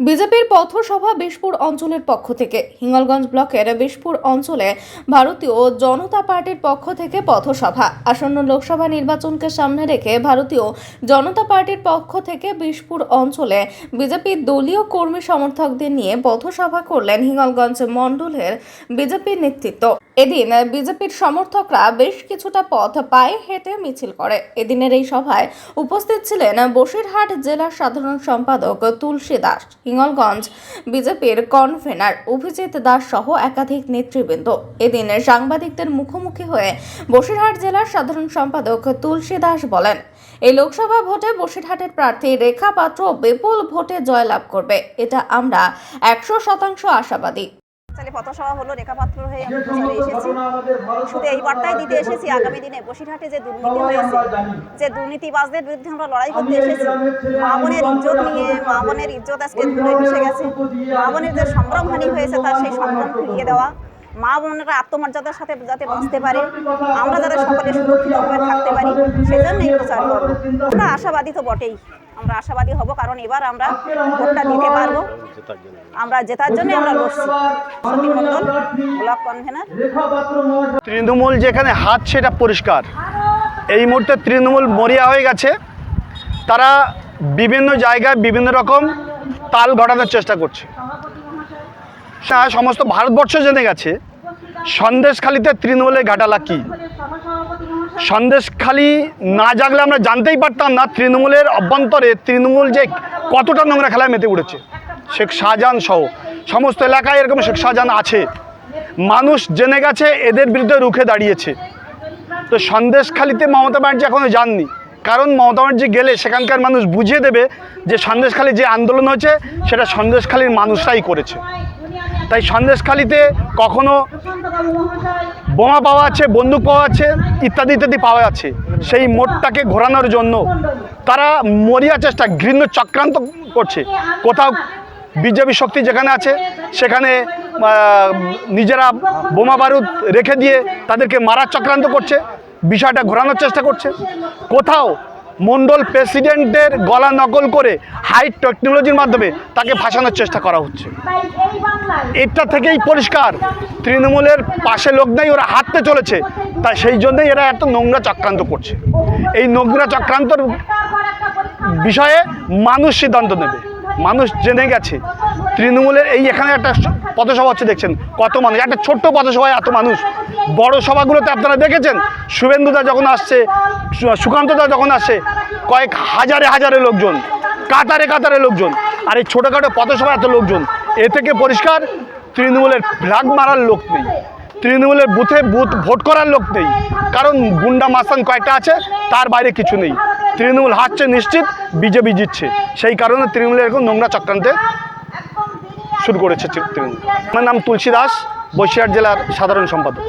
বিজেপির পথসভা বিশপুর অঞ্চলের পক্ষ থেকে। হিঙ্গলগঞ্জ ব্লকের বিশপুর অঞ্চলে ভারতীয় জনতা পার্টির পক্ষ থেকে পথসভা। আসন্ন লোকসভা নির্বাচনকে সামনে রেখে ভারতীয় জনতা পার্টির পক্ষ থেকে বিশপুর অঞ্চলে বিজেপির দলীয় কর্মী সমর্থকদের নিয়ে পথসভা করলেন হিঙ্গলগঞ্জ মণ্ডলের বিজেপির নেতৃত্ব। এদিন বিজেপির সমর্থকরা বেশ কিছুটা পথ পায়ে হেঁটে মিছিল করে। এদিনের এই সভায় উপস্থিত ছিলেন বসিরহাট জেলার সাধারণ সম্পাদক তুলসী দাস। হিঙ্গলগঞ্জ বিজেপির কনভেনার অভিজিৎ দাস সহ একাধিক নেতৃবৃন্দ। এদিন সাংবাদিকদের মুখোমুখি হয়ে বসিরহাট জেলার সাধারণ সম্পাদক তুলসী দাস বলেন, এই লোকসভা ভোটে বসিরহাটের প্রার্থী রেখা পাত্র বিপুল ভোটে জয়লাভ করবে। এটা আমরা একশো শতাংশ আশাবাদী। চালে পথসভা হলো রেখাপাত্র হয়ে আমি প্রচারে এসেছি। শুধু এই বার্তাই দিতে এসেছি আগামী দিনে বসিরহাটে যে দুর্নীতি হয়েছে যে দুর্নীতিবাজদের বিরুদ্ধে আমরা লড়াই করতে এসেছি। মা বোনের ইজ্জত নিয়ে মা বোনের ইজ্জত আজকে ধুলে মিশে গেছে। মা বোনের যে সম্ভ্রমহানি হয়েছে তার সেই সম্ভ্রম ফিরিয়ে দেওয়া। মা বোনেরা আত্মমর্যাদার সাথে যাতে বাঁচতে পারে, আমরা যাতে সকলে সুরক্ষিতভাবে থাকতে পারি, সেজন্য এই প্রচার করব। আমরা আশাবাদী তো বটেই। আমরা আশাবাদী হব, কারণ এবার আমরা ভোটটা দিতে পারব। আমরা জেতার জন্য আমরা লড়ছি। Block convener. তৃণমূল যেখানে হাত, সেটা পরিষ্কার। এই মুহূর্তে তৃণমূল মরিয়া হয়ে গেছে। তারা বিভিন্ন জায়গায় বিভিন্ন রকম তাল ঘটানোর চেষ্টা করছে। সমস্ত ভারতবর্ষ জেনে গেছে। সন্দেশখালিতে তৃণমূলের ঘাটালা কী সন্দেশখালি না জাগলে আমরা জানতেই পারতাম না তৃণমূলের অভ্যন্তরে তৃণমূল যে কতটা নোংরা খেলায় মেতে উঠেছে। শেখ শাহজাহান সহ সমস্ত এলাকায় এরকম শেখ শাহজাহান আছে। মানুষ জেনে গেছে এদের বিরুদ্ধে রুখে দাঁড়িয়েছে। তো সন্দেশখালিতে মমতা ব্যানার্জি এখনও যাননি। কারণ মমতা ব্যানার্জি গেলে সেখানকার মানুষ বুঝিয়ে দেবে যে সন্দেশখালি যে আন্দোলন হয়েছে, সেটা সন্দেশখালির মানুষরাই করেছে। তাই সন্দেশখালিতে কখনো বোমা পাওয়া আছে, বন্দুক পাওয়া আছে, ইত্যাদি ইত্যাদি পাওয়া আছে। সেই মোড়টাকে ঘোরানোর জন্য তারা মরিয়া চেষ্টা, ঘৃণ্য চক্রান্ত করছে। কোথাও বিজেপি শক্তি যেখানে আছে, সেখানে নিজেরা বোমা বারুদ রেখে দিয়ে তাদেরকে মারার চক্রান্ত করছে, বিষয়টা ঘোরানোর চেষ্টা করছে। কোথাও মণ্ডল প্রেসিডেন্টের গলা নকল করে হাই টেকনোলজির মাধ্যমে তাকে ফাঁসানোর চেষ্টা করা হচ্ছে। এটা থেকেই পরিষ্কার। তৃণমূলের পাশে লোক নেই, ওরা হাঁটতে চলেছে। তাই সেই জন্যই এরা এত নোংরা চক্রান্ত করছে। এই নোংরা চক্রান্তর বিষয়ে মানুষ সিদ্ধান্ত নেবে। মানুষ জেনে গেছে। তৃণমূলের এই এখানে একটা পথসভা হচ্ছে, দেখছেন, কত মানুষ। একটা ছোট্ট পথসভায় এত মানুষ। বড় সভাগুলোতে আপনারা দেখেছেন শুভেন্দুদা যখন আসছে সুকান্তদা যখন আসছে, কয়েক হাজারে হাজারে লোকজন, কাতারে কাতারে লোকজন। আর এই ছোটোখাটো পথসভা এত লোকজন। এ থেকে পরিষ্কার, তৃণমূলের ফ্ল্যাগ মারার লোক নেই। তৃণমূলের বুথে বুথ ভোট করার লোক নেই। কারণ গুন্ডা মাসান কয়েকটা আছে, তার বাইরে কিছু নেই। তৃণমূল হারছে নিশ্চিত, বিজেপি জিতছে। সেই কারণে তৃণমূলের এরকম নোংরা চক্রান্তে শুরু করেছে তৃণমূল। আমার নাম তুলসী দাস বসিরহাট জেলার সাধারণ সম্পাদক।